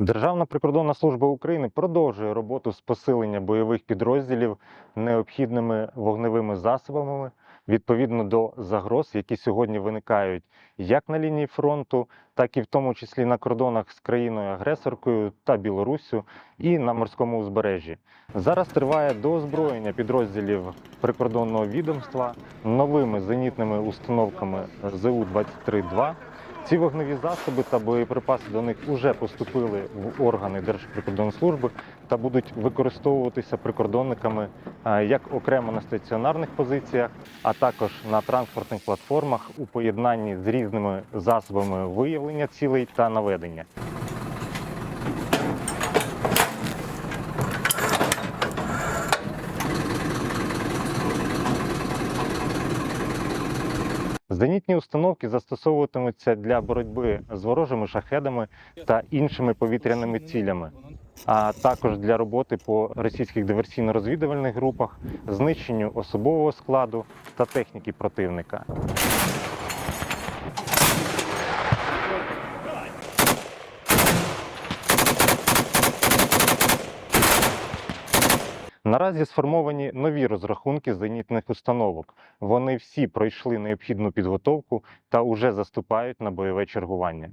Державна прикордонна служба України продовжує роботу з посилення бойових підрозділів необхідними вогневими засобами відповідно до загроз, які сьогодні виникають як на лінії фронту, так і в тому числі на кордонах з країною-агресоркою та Білоруссю і на морському узбережжі. Зараз триває доозброєння підрозділів прикордонного відомства новими зенітними установками ЗУ-23-2. Ці вогневі засоби та боєприпаси до них вже поступили в органи Держприкордонслужби та будуть використовуватися прикордонниками е, як окремо на стаціонарних позиціях, а також на транспортних платформах у поєднанні з різними засобами виявлення цілей та наведення. Зенітні установки застосовуватимуться для боротьби з ворожими шахедами та іншими повітряними цілями, а також для роботи по російських диверсійно-розвідувальних групах, знищенню особового складу та техніки противника. Наразі сформовані нові розрахунки зенітних установок. Вони всі пройшли необхідну підготовку та уже заступають на бойове чергування.